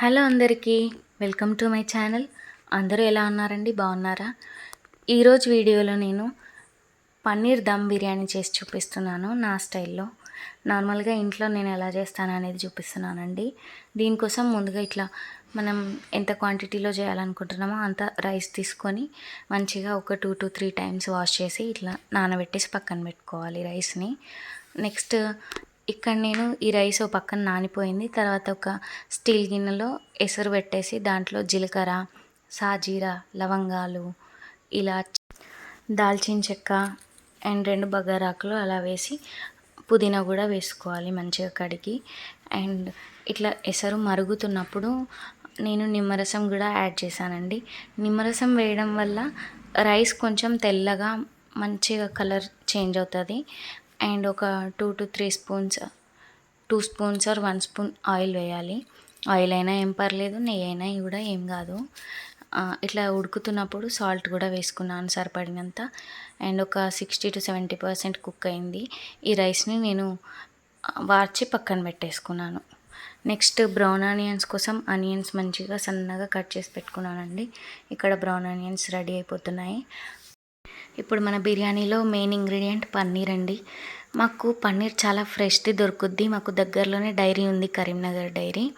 Hello అందరికీ welcome to my channel. అందరూ ఎలా ఉన్నారండి? బాగున్నారా? ఈరోజు వీడియోలో నేను పన్నీర్ దమ్ బిర్యానీ చేసి చూపిస్తున్నాను నా స్టైల్లో. నార్మల్గా ఇంట్లో నేను ఎలా చేస్తాను అనేది చూపిస్తున్నానండి. దీనికోసం ముందుగా ఇట్లా మనం ఎంత క్వాంటిటీలో చేయాలనుకుంటున్నామో అంత రైస్ తీసుకొని మంచిగా ఒక two to three times wash చేసి ఇట్లా నానబెట్టేసి పక్కన పెట్టుకోవాలి రైస్ని. నెక్స్ట్ ఇక్కడ నేను ఈ రైస్ ఒక పక్కన నానిపోయింది. తర్వాత ఒక స్టీల్ గిన్నెలో ఎసరు పెట్టేసి దాంట్లో జీలకర్ర సాజీరా లవంగాలు ఇలా దాల్చిన చెక్క అండ్ రెండు బగారాకులు అలా వేసి పుదీనా కూడా వేసుకోవాలి మంచిగా కడిగి. అండ్ ఇట్లా ఎసరు మరుగుతున్నప్పుడు నేను నిమ్మరసం కూడా యాడ్ చేశానండి. నిమ్మరసం వేయడం వల్ల రైస్ కొంచెం తెల్లగా మంచిగా కలర్ చేంజ్ అవుతుంది. అండ్ ఒక two to three spoons two spoons or one spoon oil వేయాలి. ఆయిల్ అయినా ఏం పర్లేదు నెయ్యి అయినా కూడా ఏం కాదు. ఇట్లా ఉడుకుతున్నప్పుడు సాల్ట్ కూడా వేసుకున్నాను సరిపడినంత. అండ్ ఒక sixty to seventy percent cook అయింది. ఈ రైస్ని నేను వార్చి పక్కన పెట్టేసుకున్నాను. నెక్స్ట్ బ్రౌన్ ఆనియన్స్ కోసం ఆనియన్స్ మంచిగా సన్నగా కట్ చేసి పెట్టుకున్నానండి. ఇక్కడ బ్రౌన్ ఆనియన్స్ రెడీ అయిపోతున్నాయి. ఇప్పుడు మన బిర్యానీలో మెయిన్ ఇంగ్రీడియంట్ పన్నీర్ అండి. మాకు పన్నీర్ చాలా ఫ్రెష్ది దొరుకుద్ది. మాకు దగ్గరలోనే డైరీ ఉంది కరీంనగర్ డైరీ.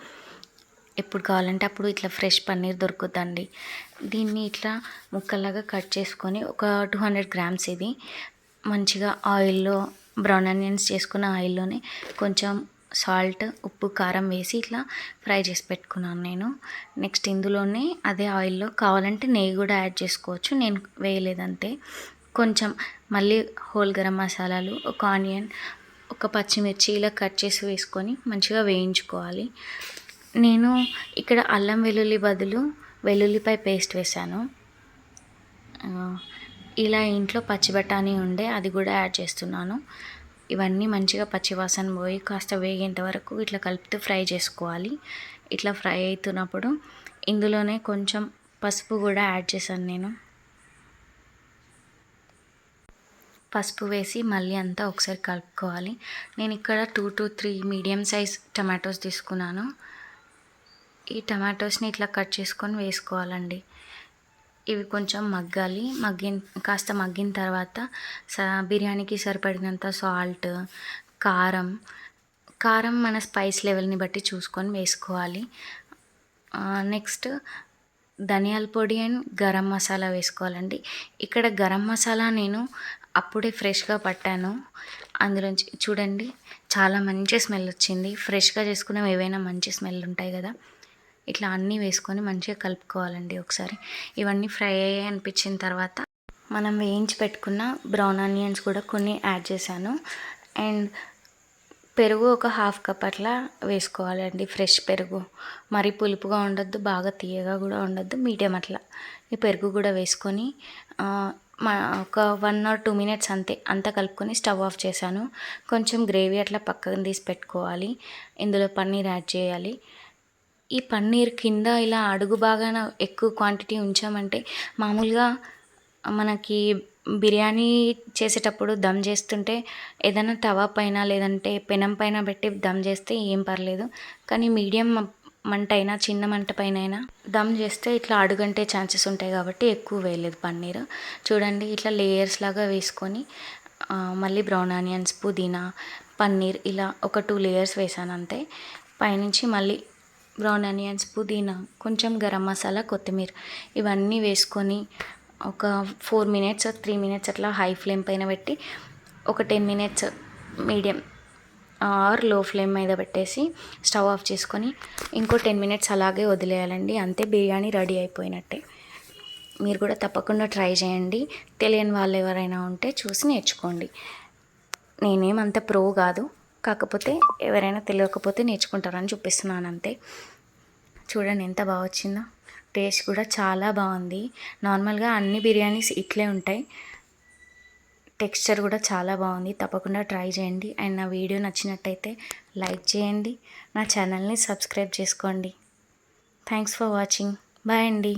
ఎప్పుడు కావాలంటే అప్పుడు ఇట్లా ఫ్రెష్ పన్నీర్ దొరుకుతుందండి దీన్ని ఇట్లా ముక్కలాగా కట్ చేసుకొని ఒక టూ హండ్రెడ్ గ్రామ్స్ ఇది. మంచిగా ఆయిల్లో బ్రౌన్ ఆనియన్స్ చేసుకున్న ఆయిల్లోనే కొంచెం సాల్ట్ ఉప్పు కారం వేసి ఇట్లా ఫ్రై చేసి పెట్టుకున్నాను నేను. నెక్స్ట్ ఇందులోనే అదే ఆయిల్లో కావాలంటే నెయ్యి కూడా యాడ్ చేసుకోవచ్చు. నేను వేయలేదంతే. కొంచెం మళ్ళీ హోల్ గరం మసాలాలు ఒక ఆనియన్ ఒక పచ్చిమిర్చి ఇలా కట్ చేసి వేసుకొని మంచిగా వేయించుకోవాలి. నేను ఇక్కడ అల్లం వెల్లుల్లి బదులు వెల్లుల్లిపై పేస్ట్ వేశాను. ఇలా ఇంట్లో పచ్చి బఠానీ ఉండే అది కూడా యాడ్ చేస్తున్నాను. ఇవన్నీ మంచిగా పచ్చివాసన పోయి కాస్త వేగేంత వరకు ఇట్లా కలుపుతూ ఫ్రై చేసుకోవాలి. ఇట్లా ఫ్రై అవుతున్నప్పుడు ఇందులోనే కొంచెం పసుపు కూడా యాడ్ చేశాను నేను. పసుపు వేసి మళ్ళీ అంతా ఒకసారి కలుపుకోవాలి. నేను ఇక్కడ two to three medium size tomatoes తీసుకున్నాను. ఈ టమాటోస్ని ఇట్లా కట్ చేసుకొని వేసుకోవాలండి. ఇవి కొంచెం మగ్గాలి. మగ్గిన కాస్త మగ్గిన తర్వాత స బిర్యానీకి సరిపడినంత సాల్ట్ కారం కారం మన స్పైస్ లెవెల్ని బట్టి చూసుకొని వేసుకోవాలి. నెక్స్ట్ ధనియాల పొడి అండ్ గరం మసాలా వేసుకోవాలండి. ఇక్కడ గరం మసాలా నేను అప్పుడే ఫ్రెష్గా పట్టాను. అందులోంచి చూడండి చాలా మంచి స్మెల్ వచ్చింది. ఫ్రెష్గా చేసుకున్న ఏవైనా మంచి స్మెల్ ఉంటాయి కదా. ఇట్లా అన్నీ వేసుకొని మంచిగా కలుపుకోవాలండి ఒకసారి. ఇవన్నీ ఫ్రై అయ్యాయి అనిపించిన తర్వాత మనం వేయించి పెట్టుకున్న బ్రౌన్ ఆనియన్స్ కూడా కొన్ని యాడ్ చేశాను. అండ్ పెరుగు ఒక హాఫ్ కప్ అట్లా వేసుకోవాలండి ఫ్రెష్ పెరుగు. మరీ పులుపుగా ఉండొద్దు బాగా తీయగా కూడా ఉండొద్దు మీడియం అట్లా. ఈ పెరుగు కూడా వేసుకొని ఒక వన్ ఆర్ టూ మినిట్స్ అంతే అంతా కలుపుకొని స్టవ్ ఆఫ్ చేశాను. కొంచెం గ్రేవీ అట్లా పక్కన తీసి పెట్టుకోవాలి. ఇందులో పన్నీర్ యాడ్ చేయాలి. ఈ పన్నీర్ కింద ఇలా అడుగు బాగాన ఎక్కువ క్వాంటిటీ ఉంచామంటే మామూలుగా మనకి బిర్యానీ చేసేటప్పుడు దమ్ చేస్తుంటే ఏదైనా తవా పైన లేదంటే పెనం పైన పెట్టి దమ్ చేస్తే ఏం పర్లేదు. కానీ మీడియం మంట అయినా చిన్న మంట పైన అయినా దమ్ చేస్తే ఇట్లా అడుగంటే ఛాన్సెస్ ఉంటాయి కాబట్టి ఎక్కువ వేయలేదు పన్నీర్. చూడండి ఇట్లా లేయర్స్ లాగా వేసుకొని మళ్ళీ బ్రౌన్ ఆనియన్స్ పుదీనా పన్నీర్ ఇలా ఒక టూ లేయర్స్ వేసాను అంతే. పైనుంచి మళ్ళీ బ్రౌన్ ఆనియన్స్ పుదీనా కొంచెం గరం మసాలా కొత్తిమీర ఇవన్నీ వేసుకొని ఒక ఫోర్ మినిట్స్ త్రీ మినిట్స్ అట్లా హై ఫ్లేమ్ పైన పెట్టి ఒక టెన్ మినిట్స్ మీడియం ఆర్లో ఫ్లేమ్ మీద పెట్టేసి స్టవ్ ఆఫ్ చేసుకొని ఇంకో టెన్ మినిట్స్ అలాగే వదిలేయాలండి. అంతే బిర్యానీ రెడీ అయిపోయినట్టే. మీరు కూడా తప్పకుండా ట్రై చేయండి. తెలియని వాళ్ళు ఎవరైనా ఉంటే చూసి నేర్చుకోండి. నేనేమంత ప్రో కాదు. కాకపోతే ఎవరైనా తెలియకపోతే నేర్చుకుంటారని చూపిస్తున్నాను అంతే. చూడండి ఎంత బాగా వచ్చిందో. టేస్ట్ కూడా చాలా బాగుంది. నార్మల్గా అన్ని బిర్యానీస్ ఇట్లే ఉంటాయి. టెక్స్చర్ కూడా చాలా బాగుంది. తప్పకుండా ట్రై చేయండి. అండ్ నా వీడియో నచ్చినట్టయితే లైక్ చేయండి. నా ఛానల్ని సబ్స్క్రైబ్ చేసుకోండి. Thanks for watching. బాయ్ అండి.